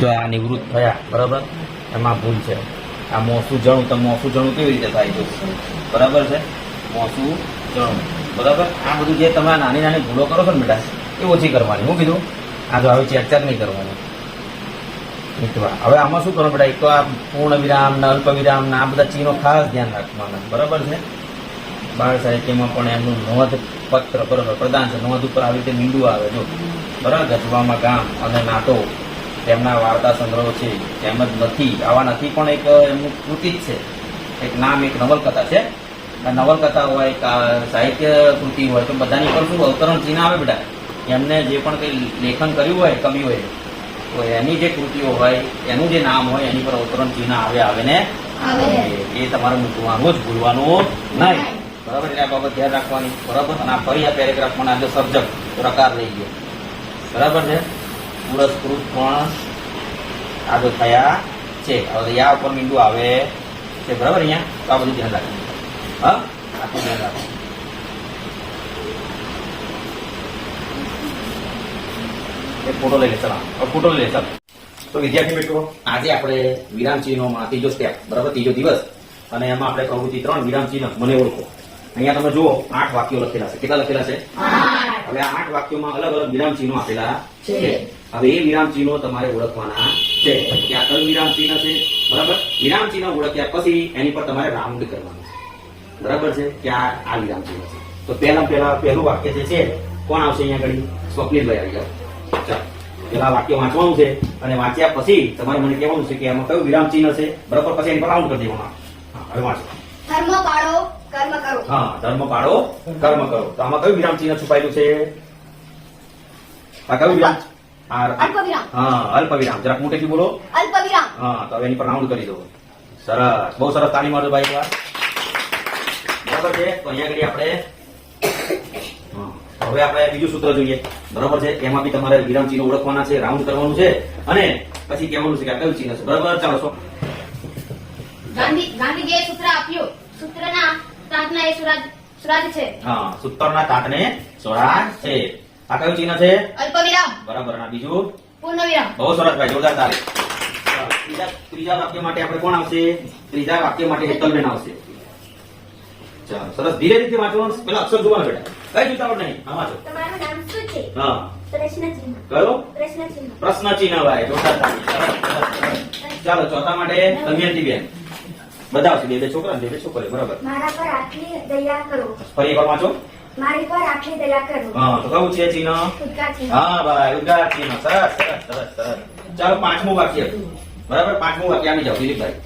જો આ નિવૃત્ત થયા, બરાબર? એમાં ભૂલ છે. આ મોસું જણું, તો મોસું જણું કેવી રીતે થાય છે? બરાબર છે? મોસું જણું, બરાબર? આ બધું જે તમે નાની નાની ભૂલો કરો છો ને બેટા, એ ઓછી કરવાની. હું કીધું, આ જો હવે ચેક ચેક નહીં કરવાનું. મિતવા હવે આમાં શું કરવાનું બેટા? એક તો આ પૂર્ણ વિરામ ને અલ્પ વિરામ ને આ બધા ચીનો ખાસ ધ્યાન રાખવાના. બરાબર છે? બાળ સાહિત્યમાં પણ એમનું નોંધ પત્ર, બરાબર, પ્રદાન છે. નોંધ ઉપર આવી રીતે મીંડું આવે, જો. બરાબર? ગજવામાં ગામ અને નાટો તેમના વાર્તા સંગ્રહો છે તેમજ નથી આવા નથી પણ એક એમનું કૃતિ જ છે. એક નામ એક નવલકથા છે. આ નવલકથા હોય સાહિત્ય કૃતિ હોય તો બધાની પર શું અવતરણ ચિહ્ન આવે બેટા એમને જે પણ કંઈ લેખન કર્યું હોય કવિઓએ તો એની જે કૃતિઓ હોય એનું જે નામ હોય એની પર અવતરણ ચિહ્ન આવે આવે ને? એ તમારે મૂકવાનું જ ભૂલવાનું નહીં. બરાબર? એટલે આ બાબત ધ્યાન રાખવાની. બરાબર? અને આ ફરી આ પેરેગ્રાફમાં આજે સર્જક પ્રકાર લઈ ગયો. બરાબર છે? પુરસ્કૃત પણ આગળ થયા છે. હવે યા ઉપર મીંડું આવે છે. બરાબર અહીંયા? તો આ બધું ધ્યાન રાખવાનું હા? આખું ધ્યાન રાખવાનું એક ફોટો લઈ લે, ચલા. ફોટો લઈ લે, ચાલો. તો વિદ્યાર્થી મિત્રો, આજે આપણે વિરામ ચિહ્નોમાં ત્રીજો સ્ટેપ બરાબર? ત્રીજો દિવસ. અને એમાં આપણે પ્રવૃત્તિ ત્રણ વિરામ ચિહ્ન. મને ઓળખો. અહીંયા તમે જુઓ, આઠ વાક્યો લખેલા છે. કેટલા લખેલા છે? હવે આ આઠ વાક્યોમાં અલગ અલગ વિરામ ચિહ્નો આપેલા છે. હવે એ વિરામ ચિહ્નો તમારે ઓળખવાના છે. કે આ કયું વિરામ ચિહ્ન છે? બરાબર? વિરામ ચિહ્ન ઓળખ્યા પછી એની પર તમારે રાઉન્ડ કરવાનું છે. બરાબર છે? કે આ આ વિરામ ચિહ્ન છે. તો પહેલા પહેલા પહેલું વાક્ય જે છે કોણ આવશે અહીંયા આગળ? સ્વપ્નિલભાઈ આવી જાઓ ચાલો. પેલા વાક્ય વાંચવાનું છે અને વાંચ્યા પછી તમારે મને કહેવાનું છે કે એમાં કયું વિરામ ચિહ્ન છે? બરાબર? પછી એની પર રાઉન્ડ કરી દેવાનું. હવે વાંચો. ધર્મ પાળો કર્મ કરો. હા ધર્મ પાડો કર્મ કરો. તો આમાં કયું વિરામ ચિહ્ન છુપાયેલું છે? આ કયું વિરામ? હા અલ્પ વિરામ. જરાક મોટેથી બોલો. અલ્પ વિરામ. હા તો હવે એની પર રાઉન્ડ કરી દો. સરસ. બહુ સરસ તાળી મારજો ભાઈ એકવાર. બરાબર છે? તો અહીંયા આગળ આપણે હા, હવે આપણે બીજું સૂત્ર જોઈએ. બરાબર છે? એમાં બી તમારે વિરામ ચિહ્ન ઓળખવાના છે રાઉન્ડ કરવાનું છે. અને પછી કહેવાનું છે કે આ કયું ચિહ્ન છે? બરાબર? ચાલો ગાંધી ગાંધીજીએ સૂત્ર આપ્યું. સૂત્રના પ્રાર્થના એ સુરાજ સુરાજ છે. હા સૂત્રના તાતને સુરાજ છે. આ કયું ચિહ્ન છે? અલ્પવિરામ. બરાબર ના બીજું? પૂર્ણવિરામ. બહુ સરસ ભાઈ જોરદાર ચાલો, ત્રીજા વાક્ય માટે આપણે કોણ આવશે? ત્રીજા વાક્ય માટે હેતલબેન આવશે. ચાલો સરસ. ધીરે ધીરે વાંચવાનું પેલા અક્ષર જોવાના બેટા. કઈ જુતાવટ નહીં? હા વાંચો. તમારું નામ શું છે? હા. પ્રશ્ન ચિહ્ન કયો? પ્રશ્ન ચિહ્ન પ્રશ્ન ચિહ્ન ભાઈ સરસ. ચાલો ચોથા માટે દમયંતી બેન બધા આવશે બે બે છોકરા બે બે છોકરી બરાબર. મારા પર આટલી દયા કરો. ફરી એકવાર વાંચો. મારી પર આટલી દયા કરો. હા તો કયું છે ચિહ્ન હા ભાઈ ઉદ્ગાર ચિહ્ન સરસ સરસ સરસ સરસ. ચાલો પાંચમું વાક્ય. બરાબર? પાંચમું વાક્ય આવી જાઓ દિલીપભાઈ.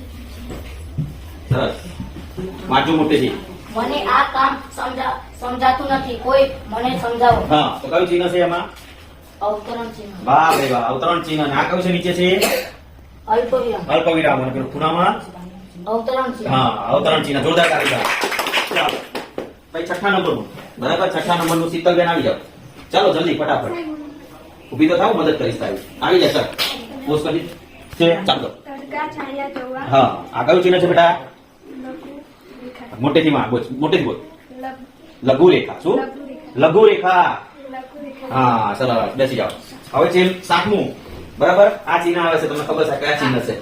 સરસ. પાંચમું મોટેથી. મને આ કામ સમજા સમજાતું નથી. કોઈ મને સમજાવો. હા તો કયું ચિહ્ન છે એમાં? અવતરણ ચિહ્ન વાહ ભાઈ વાહ. અવતરણ ચિહ્ન ના આ કયું છે નીચે છે? અલ્પવિરામ. અલ્પવિરામ. અને પેલું ખૂણામાં. હા અવતરણ ચિહ્ન જોરદાર કારીગર ચાલો. ભાઈ છઠ્ઠા નંબરનું. બરાબર? છઠ્ઠા નંબરનું શીતલબેન આવી જાઓ. ચાલો જલ્દી ફટાફટ. ઊભી તો થાવ મદદ કરીશ તારી. આવી જાય સર પોસ્ટ કરી. છે. ચાલો જોવા. હા આ કયું ચિહ્ન છે બેટા? મોટેથી માં બોલ મોટેથી બોલ. લઘુ. રેખા શું? લઘુ રેખા લઘુ રેખા હા સરસ બેસી જાઓ. હવે છે સાતમું. બરાબર? આ ચિહ્ન આવે છે તમને ખબર છે કયા ચિહ્ન છે.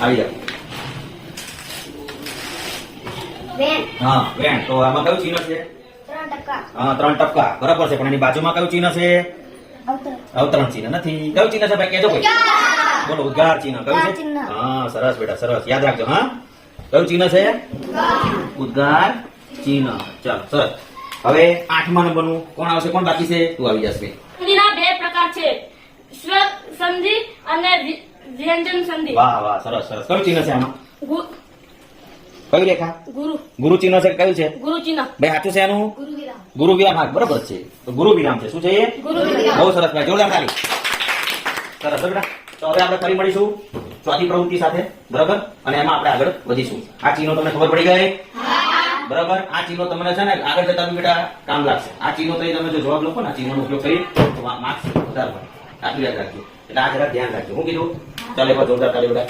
આવી જાઓ. હા વેણ તો આમાં કયું ચિહ્ન છે? હા ત્રણ ટપકા. બરાબર છે પણ એની બાજુમાં કયું ચિહ્ન છે? અવતરણ. ચિહ્ન નથી. કયું ચિહ્ન છે ભાઈ? કેજો કોઈ. બોલો ઉદ્ગાર ચિહ્ન. કયું છે? હા સરસ બેટા સરસ. યાદ રાખજો હા? કયું ચિહ્ન છે? ઉદ્ગાર. ચિહ્ન. ચાલો સરસ. હવે આઠમા નંબરનું કોણ આવશે? કોણ બાકી છે? તું આવી જશે. બે પ્રકાર છે. સ્વ સંધિ અને વ્યંજન સંધિ. વાહ વાહ સરસ સરસ. કયું ચિહ્ન છે આમાં? ગુ- કયું રેખા ગુરુ ગુરુ. ચિહ્ન છે કયું છે? ગુરુ ચિહ્ન ભાઈ સાચું છે એનું ગુરુ વિરામ. હા બરોબર છે. તો ગુરુ વિરામ છે. શું છે એ? બહુ સરસ ભાઈ જોરદાર તાલી સરસ બેટા. તો હવે આપણે ફરી મળીશું ચોથી પ્રવૃત્તિ સાથે બરાબર? અને એમાં આપણે આગળ વધીશું. આ ચિહ્નો તમને ખબર પડી ગઈ? બરાબર? આ ચિહ્નો તમને છે ને આગળ જતા બેટા કામ લાગશે. આ ચિહ્નો તો તમે જો જવાબ લખો ને આ ચિહ્નોનો ઉપયોગ કરી તો માર્ક્સ વધારે મળે આટલું યાદ રાખજો. એટલે આ જરા ધ્યાન રાખજો. હું કીધું? ચાલે જોરદાર તાલી બેટા.